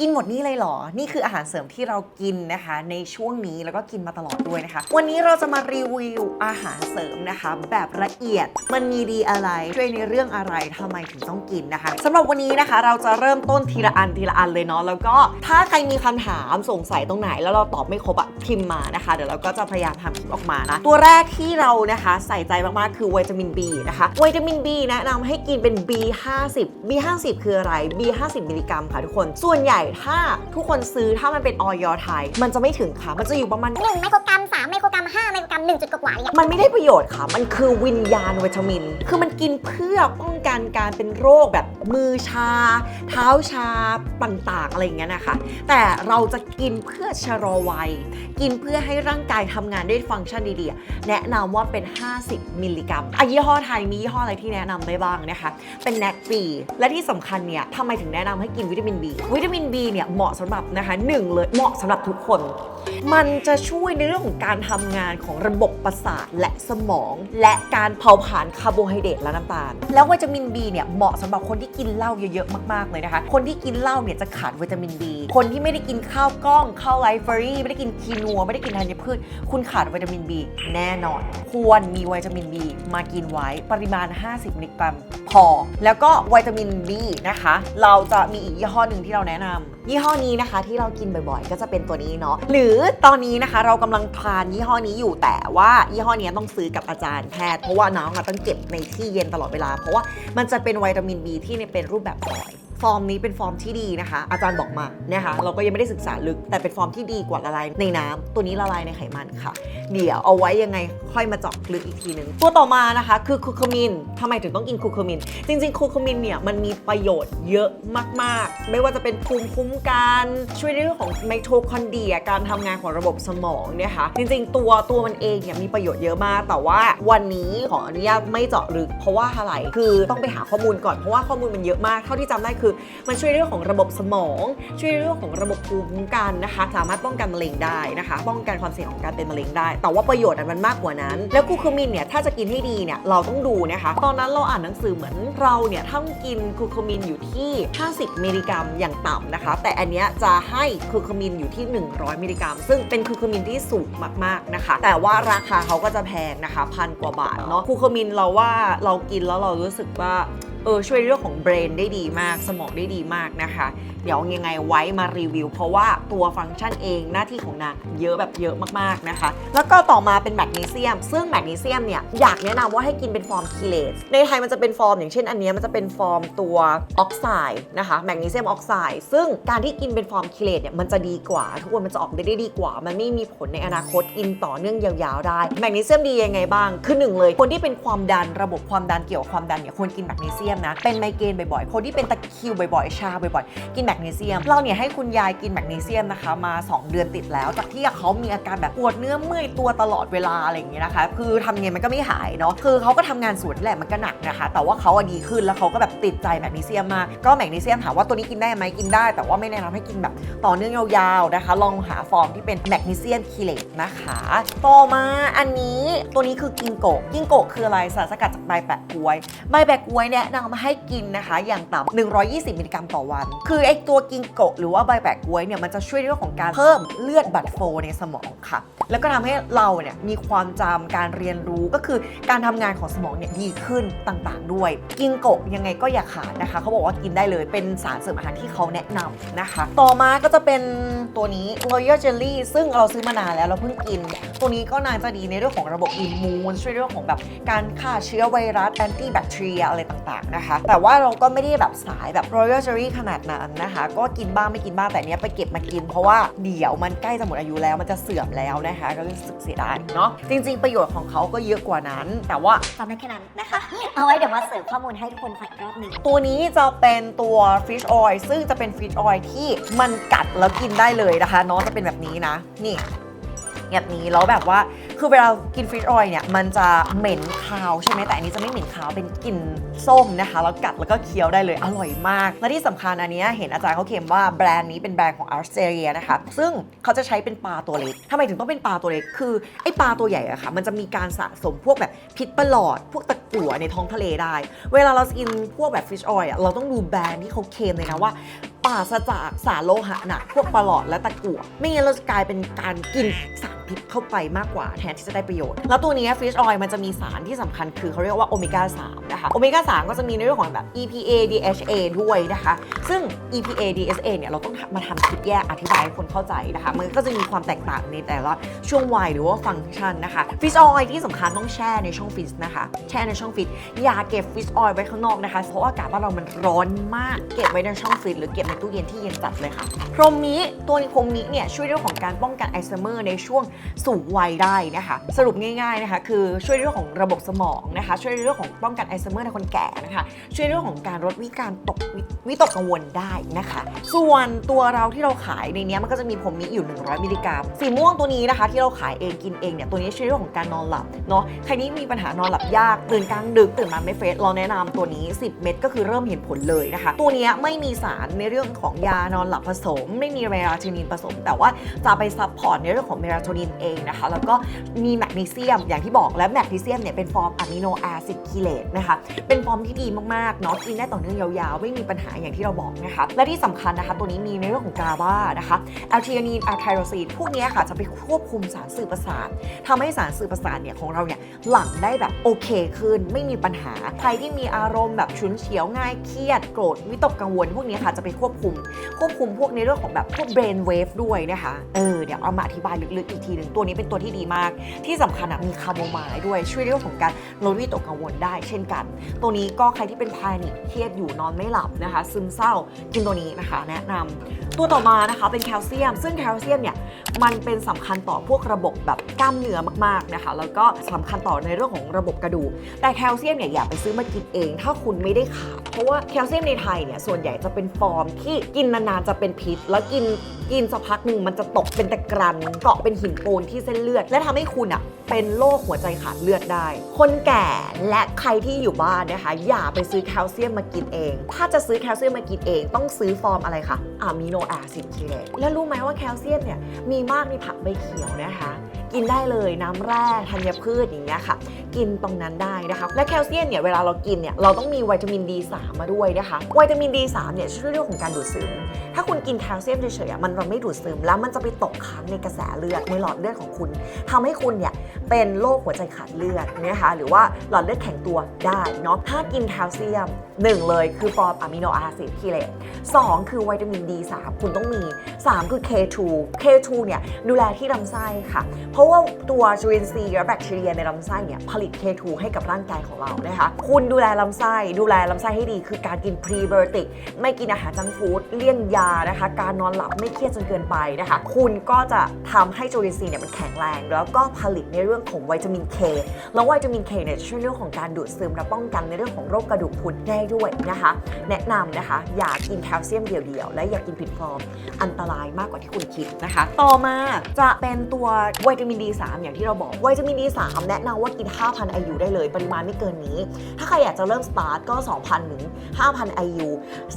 กินหมดนี่เลยเหรอ นี่คืออาหารเสริมที่เรากินนะคะ ในช่วงนี้แล้วก็กินมาตลอดด้วยนะคะ วันนี้เราจะมารีวิวอาหารเสริมนะคะ แบบละเอียดมันมีดีอะไรช่วยในเรื่องอะไรทำไมถึงต้องกินนะคะสำหรับวันนี้นะคะ เราจะเริ่มต้นทีละอันทีละอันเลยเนาะแล้วก็ถ้าใครมีคำถามสงสัยตรงไหน แล้วเราตอบไม่ครบอะพิมพ์มานะคะ เดี๋ยวเราก็จะพยายามทำคลิปออกมานะตัวแรกที่เรานะคะใส่ใจมากๆคือวิตามิน B นะคะวิตามิน B แนะนำให้กินเป็น B50 B50 คืออะไร B50 มิลลิกรัมค่ะทุกคนส่วนใหญ่ถ้าทุกคนซื้อถ้ามันเป็นออยไทย มันจะไม่ถึงค่ะ มันจะอยู่ประมาณ1ไมโครกรัม3ไมโครกรัม5ไมโครกรัม1จุดกว่าๆอะไรอย่างเงี้ยมันไม่ได้ประโยชน์ค่ะ มันคือวิญญาณวิตามิน คือมันกินเพื่อป้องกันการเป็นโรคแบบมือชา เท้าชาต่างๆ อะไรอย่างเงี้ยนะคะ แต่เราจะกินเพื่อชะลอวัย กินเพื่อให้ร่างกายทำงานได้ฟังก์ชันดีๆ แนะนำว่าเป็น 50 มิลลิกรัมอะยี่ห้อไทยมียี่ห้ออะไรที่แนะนำได้บ้างนะคะ เป็นแน c บีและที่สำคัญเนี่ยทำไมถึงแนะนำให้กินวิตามิน B วิตามิน B เนี่ยเหมาะสำหรับนะคะหนึ่งเลยเหมาะสำหรับทุกคน มันจะช่วยในเรื่องของการทำงานของระบบประสาทและสมอง และการเผาผลาญคาร์โบไฮเดรตและน้ำตาล แล้ววิตามิน B เนี่ยเหมาะสำหรับคนที่กินเหล้าเยอะๆมากๆเลยนะคะ คนที่กินเหล้าเนี่ยจะขาดวิตามิน B คนที่ไม่ได้กินข้าวกล้องข้าวไรซ์เบอรี่ไม่ได้กินคีนัวไม่ได้กินธัญพืช คุณขาดวิตามิน B แน่นอน ควรมีวิตามิน B มากินไว้ปริมาณ 50มิลลิกรัม พอ แล้วก็วิตามิน B นะคะ เราจะมีอีกยี่ห้อหนึ่งที่เราแนะนำยี่ห้อนี้นะคะที่เรากินบ่อยๆ ก็จะเป็นตัวนี้เนาะหรือตอนนี้นะคะเรากำลังทานยี่ห้อนี้อยู่แต่ว่ายี่ห้อนี้ต้องซื้อกับอาจารย์แพทย์เพราะว่าน้องต้องเก็บในที่เย็นตลอดเวลา เพราะว่ามันจะเป็นวิตามิน B ที่เป็นรูปแบบฝอย ฟอร์มนี้เป็นฟอร์มที่ดีนะคะ อาจารย์บอกมานะคะเราก็ยังไม่ได้ศึกษาลึก แต่เป็นฟอร์มที่ดีกว่าละลายในน้ำตัวนี้ละลายในไขมันค่ะ เดี๋ยวเอาไว้ยังไงค่อยมาเจาะลึกอีกทีหนึ่งตัวต่อมานะคะคือคูคามินทำไมถึงต้องกินคูคามิน จริงๆคูคามินเนี่ยมันมีประโยชน์เยอะมาก ๆ ไม่ว่าจะเป็นภูมิคุ้มกันช่วยในเรื่องของไมโทคอนเดรียการทำงานของระบบสมองเนี่ยค่ะจริง ๆ ตัวตัวมันเองเนี่ยมีประโยชน์เยอะมาก แต่ว่าวันนี้ขออนุญาตไม่เจาะลึก เพราะว่าอะไรคือต้องไปหาข้อมูลก่อนเพราะว่าข้อมูลมันเยอะมากเท่าที่จำได้คือมันช่วยเรื่องของระบบสมอง ช่วยเรื่องของระบบภูมิคุ้มกันนะคะ สามารถป้องกันมะเร็งได้นะคะ ป้องกันความเสี่ยงของการเป็นมะเร็งได้ แต่ว่าประโยชน์มันมากกว่านั้น แล้วคูคูมินเนี่ยถ้าจะกินให้ดีเนี่ยเราต้องดูนะคะ ตอนนั้นเราอ่านหนังสือเหมือนเราเนี่ยต้องกินคูคูมินอยู่ที่ 50 มิลลิกรัมอย่างต่ำนะคะ แต่อันเนี้ยจะให้คูคูมินอยู่ที่ 100 มิลลิกรัม ซึ่งเป็นคูคูมินที่สูงมากๆนะคะ แต่ว่าราคาเขาก็จะแพงนะคะพันกว่าบาทเนาะคูคูมินเราว่าเรากินแล้วเรารู้สึกว่า เออช่วยเรื่องของเบรนได้ดีมากสมองได้ดีมากนะคะ เดี๋ยวยังไงไว้มารีวิว เพราะว่าตัวฟังก์ชันเองหน้าที่ของนางเยอะแบบเยอะมากๆนะคะ แล้วก็ต่อมาเป็นแมกนีเซียม ซึ่งแมกนีเซียมเนี่ยอยากแนะนำว่าให้กินเป็นฟอร์มคีเลสในไทยมันจะเป็นฟอร์มอย่างเช่นอันนี้มันจะเป็นฟอร์มตัวออกไซด์นะคะแมกนีเซียมออกไซด์ซึ่งการที่กินเป็นฟอร์มคีเลสเนี่ยมันจะดีกว่า ทุกคนมันจะออกได้ดีกว่า มันไม่มีผลในอนาคตกินต่อเนื่องยาวๆได้แมกนีเซียมดียังไงบ้างคือหนึ่งเลยคนที่เป็นความดันระบบความดันเกี่ยวกับความดันเนี่ยควรกินแมกนีเซียมนะ เป็นไมเกรนบ่อยๆ คนที่เป็นตะคริวบ่อยๆ ชาบ่อยๆ กินแมกนีเซียม เราเนี่ยให้คุณยายกินแมกนีเซียมนะคะ มา 2 เดือนติดแล้ว จากที่เขามีอาการแบบปวดเนื้อเมื่อยตัวตลอดเวลาอะไรอย่างเงี้ยนะคะ คือทำไงมันก็ไม่หายเนาะ คือเขาก็ทำงานสวนแหละมันก็หนักนะคะ แต่ว่าเขาอดีขึ้นแล้วเขาก็แบบติดใจแมกนีเซียมมาก ก็แมกนีเซียมถามว่าตัวนี้กินได้ไหมกินได้ แต่ว่าไม่แนะนำให้กินแบบต่อเนื่องยาวๆนะคะ ลองหาฟอร์มที่เป็นแมกนีเซียมคีเลตนะคะ ต่อมาอันนี้ตัวนี้คือกิงโกกิงโกคืออะไรสารสกัดจากใบแปะกล้วย ใบแปะกล้วยเนี่ยนำมาให้กินนะคะ อย่างต่ำ120 มิลลิกรัมต่อวัน คือไอตัวกิงโกะหรือว่าใบแปะกล้วยเนี่ยมันจะช่วยในเรื่องของการเพิ่มเลือดบัดโฟในสมองค่ะ แล้วก็ทำให้เราเนี่ยมีความจำการเรียนรู้ก็คือการทำงานของสมองเนี่ยดีขึ้นต่างๆ ด้วย กิงโกะยังไงก็อย่าขาดนะคะ เขาบอกว่ากินได้เลยเป็นสารเสริมอาหารที่เขาแนะนำนะคะ ต่อมาก็จะเป็นตัวนี้ Royal Jelly ซึ่งเราซื้อมานานแล้วเราเพิ่งกิน ตัวนี้ก็น่าจะดีในเรื่องของระบบอิมมูนช่วยเรื่องของแบบการฆ่าเชื้อไวรัสแอนตี้แบคทีเรียอะไรต่างๆนะคะ แต่ว่าเราก็ไม่ได้แบบสายแบบ Royal Jelly ขนาดนั้นนะคะ ก็กินบ้างไม่กินบ้างแต่อันเนี้ยไปเก็บมากิน เพราะว่าเดี๋ยวมันใกล้จะหมดอายุแล้วมันจะเสื่อมแล้วนะคะก็รู้สึกเสียดายเนาะจริง ๆ ประโยชน์ของเขาก็เยอะกว่านั้น แต่ว่าตอนนั้นแค่นั้นนะคะ เอาไว้เดี๋ยวมาเสริมข้อมูลให้ทุกคนฟังอีกรอบหนึ่งตัวนี้จะเป็นตัว fish oil ซึ่งจะเป็น fish oil ที่มันกัดแล้วกินได้เลยนะคะน้องจะเป็นแบบนี้นะนี่ แบบนี้แล้วแบบว่าคือเวลากินฟิชออยเนี่ยมันจะเหม็นคาวใช่ไหมแต่อันนี้จะไม่เหม็นคาวเป็นกลิ่นส้มนะคะแล้วกัดแล้วก็เคี้ยวได้เลยอร่อยมาก และที่สำคัญอันนี้เห็นอาจารย์เขาเขียนว่าแบรนด์นี้เป็นแบรนด์ของออสเตรเลียนะคะซึ่งเขาจะใช้เป็นปลาตัวเล็กทำไมถึงต้องเป็นปลาตัวเล็กคือไอปลาตัวใหญ่อะค่ะมันจะมีการสะสมพวกแบบพิษประหลอด พวกตะกั่วในท้องทะเลได้ เวลาเรากินพวกแบบฟิชออยอะเราต้องดูแบรนด์ที่เขาเคลมเลยนะว่า ปราศจากสารโลหะหนักพวกปลอดและตะกั่วไม่งั้นเราจะกลายเป็นการกินสารพิษเข้าไปมากกว่าแทนที่จะได้ประโยชน์ แล้วตัวนี้ฟิชออยล์มันจะมีสารที่สำคัญคือเขาเรียกว่าโอเมก้า3นะคะโอเมก้า3ก็จะมีในเรื่องของแบบ EPA DHA ด้วยนะคะ ซึ่ง EPA DHA เนี่ยเราต้องมาทำคลิปแยกอธิบายให้คนเข้าใจนะคะมันก็จะมีความแตกต่างในแต่ละช่วงวัยหรือว่าฟังก์ชันนะคะฟิชออยล์ที่สำคัญต้องแช่ในช่องฟิตนะคะแช่ในช่องฟิตอย่าเก็บฟิชออยล์ไว้ข้างนอกนะคะเพราะอากาศบ้านเรามันร้อนมากเก็บไว้ในช่องฟิตหรือเก็บในตู้เย็นที่เย็นจัดเลยค่ะ พรหมมิตัวพรหมมิเนี่ยช่วยเรื่องของการป้องกันไอัลไซเมอร์ในช่วงสูงวัยได้นะคะ สรุปง่ายๆนะคะคือช่วยเรื่องของระบบสมองนะคะ ช่วยเรื่องของป้องกันไอัลไซเมอร์ในคนแก่นะคะ ช่วยเรื่องของการลดวิการตกวิวิตกกังวลได้นะคะ ส่วนตัวเราที่เราขายในนี้มันก็จะมีผมมิอยู่ 100 มิลลิกรัมสีม่วงตัวนี้นะคะ ที่เราขายเองกินเองเนี่ยตัวนี้ช่วยเรื่องของการนอนหลับเนาะใครที่มีปัญหานอนหลับยากตื่นกลางดึกตื่นมาไม่เฟรชเราแนะนำตัวนี้ 10 เม็ดก็คือเริ่มเห็นผลเลยนะคะ ตัวนี้ไม่มีสารในเรื่องของยานอนหลับผสม ไม่มีเมลาโทนินผสม แต่ว่าจะไปซัพพอร์ตในเรื่องของเมลาโทนินเองนะคะ แล้วก็มีแมกนีเซียมอย่างที่บอกและแมกนีเซียมเนี่ยเป็นฟอร์มอะมิโนแอซิดคีเลตนะคะ เป็นฟอร์มที่ดีมากๆเนาะกินได้ต่อเนื่องยาวๆ ไม่มีปัญหาอย่างที่เราบอกนะคะ และที่สำคัญนะคะ ตัวนี้มีในเรื่องของกาบานะคะแอลทีอานีนอะไทโรซีนพวกนี้ค่ะจะไปควบคุมสารสื่อประสาททำให้สารสื่อประสาทเนี่ยของเราเนี่ยหลั่งได้แบบโอเคขึ้นไม่มีปัญหาใครที่มีอารมณ์แบบฉุนเฉียวง่ายเครียดโกรธวิตกกังวล พวกนี้ค่ะจะไปควบคุม ควบคุมพวกในเรื่องของแบบพวก brain wave ด้วยนะคะ เออ เดี๋ยวเอามาอธิบายลึกๆอีกทีหนึ่งตัวนี้เป็นตัวที่ดีมาก ที่สำคัญมีคาโมไมล์ด้วยช่วยเรื่องของการลดวิตกกังวลได้เช่นกัน ตัวนี้ก็ใครที่เป็นพานิคเครียดอยู่นอนไม่หลับนะคะ ซึมเศร้ากินตัวนี้นะคะ แนะนำตัวต่อมานะคะเป็นแคลเซียม ซึ่งแคลเซียมเนี่ยมันเป็นสำคัญต่อพวกระบบแบบกล้ามเนื้อมากๆนะคะ แล้วก็สำคัญต่อในเรื่องของระบบกระดูกแต่แคลเซียมเนี่ยอย่าไปซื้อมากินเอง ถ้าคุณไม่ได้ขาดเพราะว่าแคลเซียมในไทยเนี่ยส่วนใหญ่จะเป็นฟอร์มที่กินนานๆจะเป็นพิษ แล้วกินกินสักพักหนึ่งมันจะตกเป็นตะกรันเกาะเป็นหินปูนที่เส้นเลือด และทำให้คุณอะเป็นโรคหัวใจขาดเลือดได้ คนแก่และใครที่อยู่บ้านนะคะ อย่าไปซื้อแคลเซียมมากินเอง ถ้าจะซื้อแคลเซียมมากินเอง ต้องซื้อฟอร์มอะไรคะอะมิโนแอซิดคีเลตแล้วรู้ไหมว่าแคลเซียมเนี่ยมีมากในผักใบเขียวนะคะ กินได้เลยน้ำแร่ธัญพืชอย่างเงี้ยค่ะ กินตรงนั้นได้นะคะ และแคลเซียมเนี่ยเวลาเรากินเนี่ยเราต้องมีวิตามิน D3 มาด้วยนะคะวิตามิน D3 เนี่ยช่วยเรื่องของการดูดซึม ถ้าคุณกินแคลเซียมเฉยๆมันมันไม่ดูดซึม แล้วมันจะไปตกค้างในกระแสเลือดในหลอดเลือดของคุณทำให้คุณเนี่ย เป็นโรคหัวใจขาดเลือดนะคะหรือว่าหลอดเลือดแข็งตัวได้เนาะถ้ากินแคลเซียมหนึ่งเลยคือฟอร์มอะมิโนแอซิดคีเลตสองคือวิตามิน D3 คุณต้องมี 3 คือ K2 K2 เนี่ยดูแลที่ลำไส้ค่ะ เพราะว่าตัวจุลินทรีย์และแบคทีเรียในลำไส้เนี่ยผลิต K2 ให้กับร่างกายของเรานะคะ คุณดูแลลำไส้ดูแลลำไส้ให้ดี คือการกินพรีไบโอติกไม่กินอาหารจังก์ฟู้ดเลี่ยงยานะคะ การนอนหลับไม่เครียดจนเกินไปนะคะ คุณก็จะทำให้จุลินทรีย์เนี่ยมันแข็งแรง แล้วก็ผลิตในเรื่องของวิตามิน K แล้ววิตามิน K เนี่ยช่วยเรื่องของการดูดซึมและป้องกันในเรื่องของโรคกระดูกพรุนได้ด้วยนะคะ แนะนำนะคะ อย่ากินแคลเซียมเดี่ยวๆ และอย่ากินผิดฟอร์ม อันตรายมากกว่าที่คุณคิดนะคะ ต่อมาจะเป็นตัววิตามิน D3 อย่างที่เราบอกวิตามิน D3 แนะนำว่ากิน 5,000 IU ได้เลยปริมาณไม่เกินนี้ ถ้าใครอยากจะเริ่มสตาร์ทก็ 2,000ถึง5,000 IU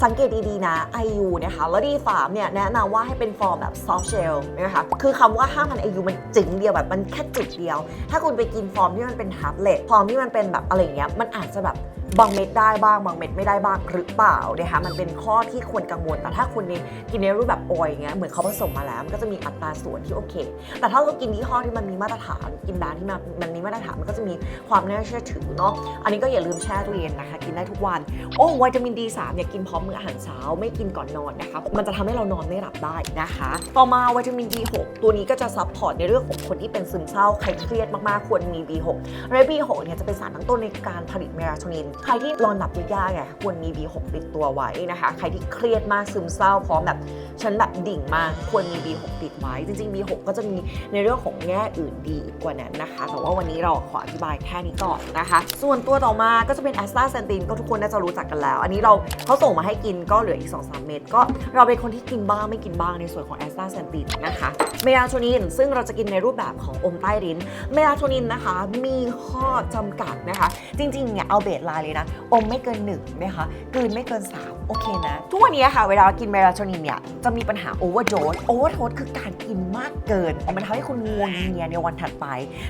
สังเกตดีๆนะ IU นะคะแล้ว D3 เนี่ยแนะนำว่าให้เป็นฟอร์มแบบ soft shell นะคะคือคำว่า 5,000 IU มันจึงเดียวแบบมันแค่จุดเดียวถ้าคุณไปกินฟอร์มที่มันเป็นทับเล็ตฟอร์มที่มันเป็นแบบอะไรเงี้ยมันอาจจะแบบบางเม็ดได้บ้างบางเม็ดไม่ได้บ้างหรือเปล่านะคะมันเป็นข้อที่ควรกังวล แต่ถ้าคุณเนี่ยกินในรูปแบบออยอย่างเงี้ยเหมือนเขาผสมมาแล้ว มันก็จะมีอัตราส่วนที่โอเค แต่ถ้าเรากินยี่ห้อที่มันมีมาตรฐาน กินแบรนที่มันมันมีมาตรฐานมันก็จะมีความน่าเชื่อถือเนาะอันนี้ก็อย่าลืมแช่ตู้เย็นนะคะ กินได้ทุกวัน โอ้วิตามิน D3 เนี่ยกินพร้อมมื้ออาหารเช้าไม่กินก่อนนอนนะคะมันจะทำให้เรานอนไม่หลับได้นะคะ ต่อมาวิตามิน B6 ตัวนี้ก็จะซัพพอร์ตในเรื่องของคนที่เป็นซึมเศร้าใครเครียดมากๆควรมี B6 และ B6 เนี่ยจะเป็นสารตั้งต้นในการผลิตเมลาโทนินใครที่นอนหลับยากๆไงควรมี B6 ติดตัวไว้นะคะ ใครที่เครียดมากซึมเศร้าพร้อมแบบ ฉันแบบดิ่งมากควรมี B6 ติดไว้ จริง ๆ B6 ก็จะมีในเรื่องของแง่อื่นดีกว่านั้นนะคะ แต่ว่าวันนี้เราขออธิบายแค่นี้ก่อนนะคะ ส่วนตัวต่อมาก็จะเป็นแอสตาเซนตินก็ทุกคนน่าจะรู้จักกันแล้ว อันนี้เราเขาส่งมาให้กินก็เหลืออีก 2-3 เม็ดก็เราเป็นคนที่กินบ้างไม่กินบ้างในส่วนของแอสตาเซนตินนะคะเมลาโทนิน ซึ่งเราจะกินในรูปแบบของอมใต้ลิ้นเมลาโทนินนะคะ มีข้อจำกัดนะคะ จริงๆเนี่ยเอาเบสไลน์เลยนะ อมไม่เกิน1นะคะกลืนไม่เกิน 3โอเคนะ ทุกวันนี้ค่ะ เวลากินเมลาโทนินเนี่ย จะมีปัญหาโอเวอร์โดสโอเวอร์โดสคือการกินมากเกิน มันทำให้คุณงวงเงียในวันถัดไป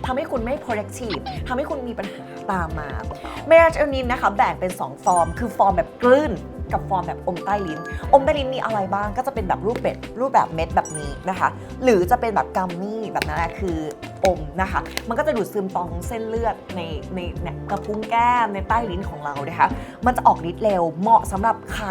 ทำให้คุณไม่ productive ทำให้คุณมีปัญหาตามมา เมลาโทนินนะคะแบ่งเป็น 2 ฟอร์ม คือฟอร์มแบบกลืนกับฟอร์มแบบอมใต้ลิ้น อมใต้ลิ้นมีอะไรบ้าง ก็จะเป็นแบบรูปเป็ดรูปแบบเม็ดแบบนี้นะคะ หรือจะเป็นแบบกัมมี่แบบนั้นแหละคือ อมนะคะ มันก็จะดูดซึมตรงเส้นเลือดในในเนี่ยกระพุ้งแก้มในใต้ลิ้นของเรานะคะ มันจะออกฤทธิ์เร็ว เหมาะสำหรับใคร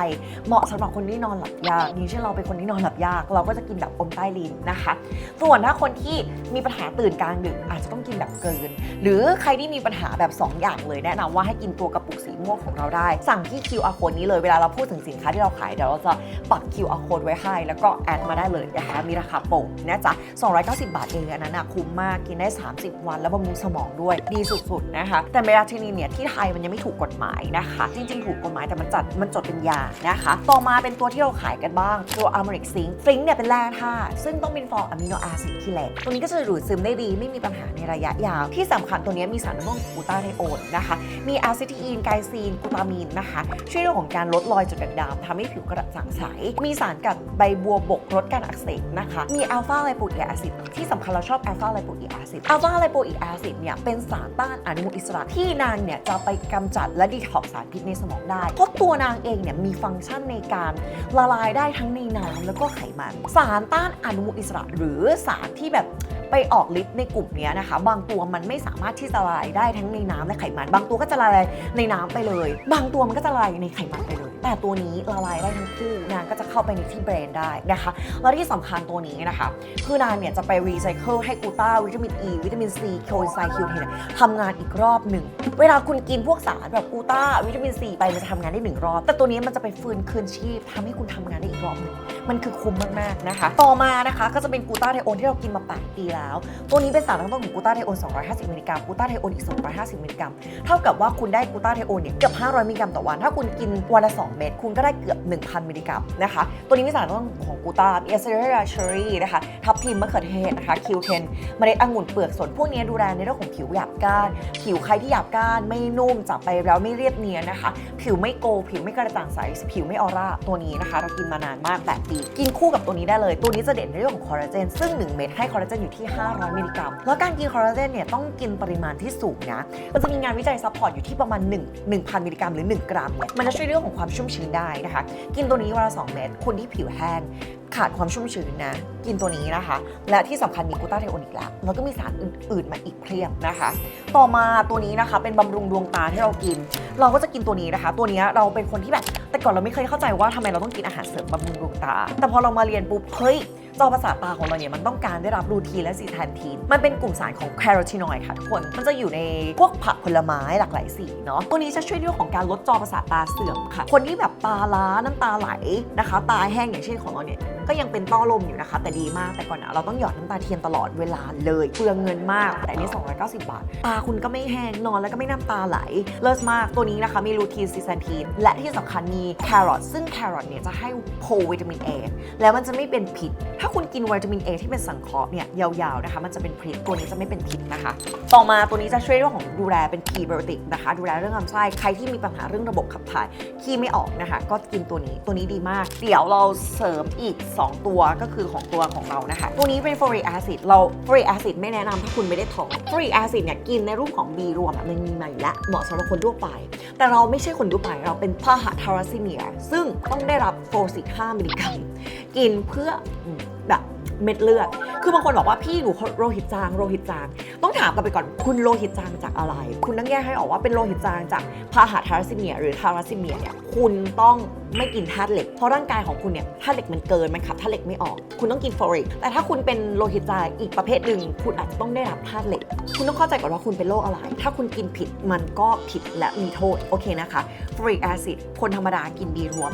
เหมาะสำหรับคนที่นอนหลับยากอย่างเช่นเราเป็นคนที่นอนหลับยาก เราก็จะกินแบบอมใต้ลิ้นนะคะ ส่วนถ้าคนที่มีปัญหาตื่นกลางดึกอาจจะต้องกินแบบเกิน หรือใครที่มีปัญหาแบบ 2 อย่างเลยแนะนำว่าให้กินตัวกระปุกสีม่วงของเราได้ สั่งที่ QR code นี้เลยเวลาเราพูดถึงสินค้าที่เราขายเดี๋ยวเราจะปัก QR code ไว้ให้ แล้วก็แอดมาได้เลยนะคะมีราคาโปร่งนะจ๊ะ290 บาทเองอันนั้นนะคุ้มมากกินได้ 30 วัน แล้วบำรุงสมองด้วยดีสุดๆนะคะ แต่เมลาโทนินเนี่ยที่ไทยมันยังไม่ถูกกฎหมายนะคะ จริงๆ ถูกกฎหมายแต่มันจัดมันจดเป็นยานะคะ ต่อมาเป็นตัวที่เราขายกันบ้างตัวอะเมริกซิงซิงเนี่ยเป็นแร่ธาตุซึ่งต้องเป็นฟอร์อะมิโนแอซิดที่แหลกตัวนี้ก็จะดูดซึมได้ดีไม่มีปัญหาในระยะยาว ที่สำคัญตัวนี้มีสารน้ำมันกูตาไทโอนนะคะ มีอะซิทีนไกซีนกูตามีนนะคะ ช่วยเรื่องของการลดรอยจุดด่างดำทำให้ผิวกระจ่างใส มีสารกัดใบบัวบกลดการอักเสบนะคะ มีอัลฟาไลโปอิกแอซิดที่สำคัญเราชอบอัลฟาไลโปอิกแอซิดอัลฟาไลโปอิกแอซิดเนี่ยเป็นสารต้านอนุมูลอิสระที่นางเนี่ยจะไปกำจัดและดีท็อกสารพิษในสมองได้เพราะตัวนางเองเนี่ยมีฟังก์ชันในการละลายได้ทั้งในน้ำแล้วก็ไขมัน สารต้านอนุมูลอิสระ หรือสารที่แบบไปออกฤทธิ์ในกลุ่มนี้นะคะ บางตัวมันไม่สามารถที่จะละลายได้ทั้งในน้ำและไขมัน บางตัวก็จะละลายในน้ำไปเลย บางตัวมันก็จะละลายในไขมันไปเลย แต่ตัวนี้ละลายได้ทั้งคู่นางก็จะเข้าไปในที่เบรนด์ได้นะคะ แล้วที่สำคัญตัวนี้นะคะ คือนางเนี่ยจะไปรีไซเคิลให้กูต้าวิตามินอ e, ีวิตามินซีโคไซคิวเทนทำงานอีกรอบหนึ่ง เวลาคุณกินพวกสารแบบกูต้าวิตามินซีไปมันจะทำงานได้หนึ่งรอบ แต่ตัวนี้มันจะไปฟื้นคืนชีพทำให้คุณทำงานได้อีกรอบหนึ่งมันคือคุ้มมากๆนะคะ ต่อมานะคะก็จะเป็นกูต้าไทโอนที่เรากินมา 8 ปีแล้ว ตัวนี้เป็นสารตั้งต้นของกูต้าไทโอน 250 มิลลิกรัมกูตาไทโอนอีก 250 มิลลิกรัม เท่ากับว่าคุณได้กูตาไทโอนเนี่ยเกือบ 500 มิลลิกรัมต่อวัน ถ้าคุณกินวันละ 2เม็ดคุณก็ได้เกือบ 1,000 มิลลิกรัมนะคะ ตัวนี้มีสารตั้งต้นของกูตามเอสเซอร์เชอรี่นะคะ ทับทิมมะเขือเทศนะคะคิวเทนเมล็ดองุ่นเปลือกสนพวกนี้ดูแลในเรื่องของผิวหยาบก้าน ผิวใครที่หยาบก้านไม่นุ่มจับไปแล้วไม่เรียบเนียนนะคะ ผิวไม่โก ผิวไม่กระจ่างใส ผิวไม่ออร่า ตัวนี้นะคะ เรากินมานานมาก8ปีกินคู่กับตัวนี้ได้เลย ตัวนี้จะเด่นในเรื่องของคอลลาเจน ซึ่ง 1 เม็ดให้คอลลาเจนอยู่ที่ 500 มิลลิกรัม แล้วการกินคอลลาเจนเนี่ยต้องกินปริมาณที่สูงนะ มันจะมีงานวิจัยซัพพอร์ตอยู่ที่ประมาณ 1 1,000 มิลลิกรัมหรือ 1 กรัมเนี่ย มันจะช่วยเรื่องของความชุ่มชุ่มชื้นได้นะคะ กินตัวนี้วันละ2เม็ดคนที่ผิวแห้งขาดความชุ่มชื้นนะ กินตัวนี้นะคะ และที่สำคัญมีกูต้าไทโอนิกแล้วแล้วก็มีสารอื่นๆมาอีกเพียบนะคะ ต่อมาตัวนี้นะคะ เป็นบำรุงดวงตาที่เรากิน เราก็จะกินตัวนี้นะคะ ตัวนี้เราเป็นคนที่แบบแต่ก่อนเราไม่เคยเข้าใจว่าทำไมเราต้องกินอาหารเสริมบำรุงดวงตา แต่พอเรามาเรียนปุ๊บเฮ้ย จอประสาทตาของเราเนี่ยมันต้องการได้รับรูทีนและซีแทนทีนมันเป็นกลุ่มสารของแคโรทีนอยด์ค่ะทุกคน มันจะอยู่ในพวกผักผลไม้หลากหลายสีเนาะตัวนี้จะช่วยเรื่องของการลดจอประสาทตาเสื่อมค่ะ คนที่แบบตาล้าน้ำตาไหลนะคะ ตาแห้งอย่างเช่นของเราเนี่ยก็ยังเป็นต้อลมอยู่นะคะ แต่ดีมากแต่ก่อนนะเราต้องหยอดน้ำตาเทียมตลอดเวลาเลยเปลืองเงินมาก แต่อันนี้ 290 บาท ตาคุณก็ไม่แห้งนอนแล้วก็ไม่น้ำตาไหล เลิศมากตัวนี้นะคะมีลูทีนซิสแซนทีนและที่สำคัญมีแครอทซึ่งแครอทเนี่ยจะให้โพวิตามิน A แล้วมันจะไม่เป็นพิษ ถ้าคุณกินวิตามิน A ที่เป็นสังเคราะห์เนี่ยยาวๆนะคะ มันจะเป็นพิษตัวนี้จะไม่เป็นพิษนะคะ ต่อมาตัวนี้จะช่วยเรื่องของดูแลเป็นพีไบโอติกนะคะ ดูแลเรื่องลำไส้ใครที่มีปัญหาเรื่องระบบขับถ่ายขี้ไม่ออกนะคะ ก็กินตัวนี้ตัวนี้ดีมาก เดี๋ยวเราเสริมอีก2 ตัวก็คือของตัวของเรานะคะ ตัวนี้เป็นฟอริกแอซิดเราฟอริกแอซิดไม่แนะนำถ้าคุณไม่ได้ท้องฟอริกแอซิดเนี่ยกินในรูปของ B รวมมันมีมาอยู่แล้วเหมาะสำหรับคนทั่วไป แต่เราไม่ใช่คนทั่วไปเราเป็นพาหะทาราซิเมีย ซึ่งต้องได้รับโฟซิก5มิลลิกรัมกินเพื่อแบบ เม็ดเลือด คือบางคนบอกว่าพี่หนูโลหิตจางโลหิตจาง ต้องถามกันไปก่อนคุณโลหิตจางจากอะไร คุณต้องแยกให้ออกว่าเป็นโลหิตจางจากพาหะทาราซิเมีย หรือทาราซิเมียเนี่ยคุณต้องไม่กินธาตุเหล็ก เพราะร่างกายของคุณเนี่ยธาตุเหล็กมันเกินมันขับธาตุเหล็กไม่ออก คุณต้องกินฟอริกแต่ถ้าคุณเป็นโลหิตจางอีกประเภทหนึ่งคุณอาจจะต้องได้รับธาตุเหล็ก คุณต้องเข้าใจก่อนว่าคุณเป็นโรคอะไร ถ้าคุณกินผิดมันก็ผิดและมีโทษโอเคนะคะฟอริกแอซิดคนธรรมดากินดีรวม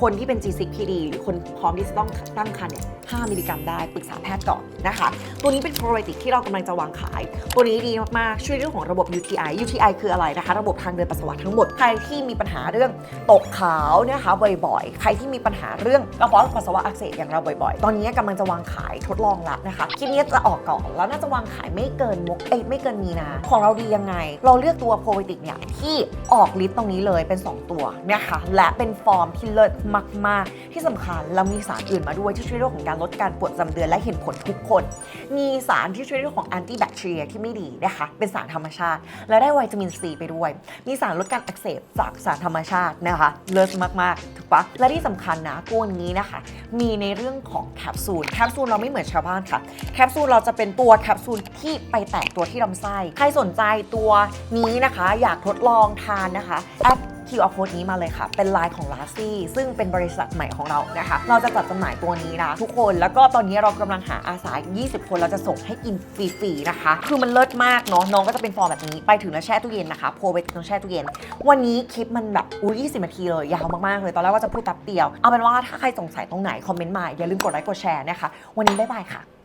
คนที่เป็น G6 PD หรือคนพร้อมที่จะต้องตั้งครรภ์เนี่ย 5 มิลลิกรัมได้ปรึกษาแพทย์ก่อนนะคะ ตัวนี้เป็นโปรไบโติกที่เรากำลังจะวางขาย ตัวนี้ดีมาก ๆ ช่วยเรื่องของระบบ UTI UTI คืออะไรนะคะ ระบบทางเดินปัสสาวะทั้งหมด ใครที่มีปัญหาเรื่องตกขาวนะคะบ่อย ๆ ใครที่มีปัญหาเรื่องกระเพาะปัสสาวะอักเสบอย่างเราบ่อย ๆ ตอนนี้กำลังจะวางขายทดลองละนะคะคลิปนี้จะออกก่อนแล้วน่าจะวางขายไม่เกินมกเอ้ไม่เกินมีนาของเราดียังไง เราเลือกตัวโปรไบโติกเนี่ยที่ออกฤทธิ์ตรงนี้เลยเป็น 2 ตัวนะคะและเป็นฟอร์มที่เลิศมาก ๆ ที่สำคัญเรามีสารอื่นมาด้วยที่ช่วยเรื่องของการลดการปวดประจำเดือนและเห็นผลทุกคน มีสารที่ช่วยเรื่องของแอนตี้แบคทีเรียที่ไม่ดีนะคะ เป็นสารธรรมชาติ และได้วิตามินซีไปด้วย มีสารลดการอักเสบจากสารธรรมชาตินะคะเลิศมาก ๆ ถูกปะและที่สำคัญนะตัวนี้นะคะ มีในเรื่องของแคปซูล แคปซูลเราไม่เหมือนชาวบ้านค่ะ แคปซูลเราจะเป็นตัวแคปซูลที่ไปแตกตัวที่ลำไส้ ใครสนใจตัวนี้นะคะ อยากทดลองทานนะคะแอด QR code นี้มาเลยค่ะ เป็นไลน์ของ l a s s i ซึ่งเป็นบริษัทใหม่ของเรานะคะ เราจะจัดจำหน่ายตัวนี้นะทุกคน แล้วก็ตอนนี้เรากำลังหาอาสา 20 คนเราจะส่งให้กินฟรีๆนะคะ คือมันเลิศมากเนาะ น้องก็จะเป็นฟอร์มแบบนี้ ไปถึงแล้วแช่ตู้เย็นนะคะโพลไปต้องแช่ตู้เย็น วันนี้คลิปมันแบบอุ้ย20นาทีเลยยาวมากๆเลย ตอนแรกว่าจะพูดแป๊บเดียว เอาเป็นว่าถ้าใครสงสัยตรงไหนคอมเมนต์มา อย่าลืมกดไลค์กดแชร์นะคะ วันนี้บ๊ายบายค่ะ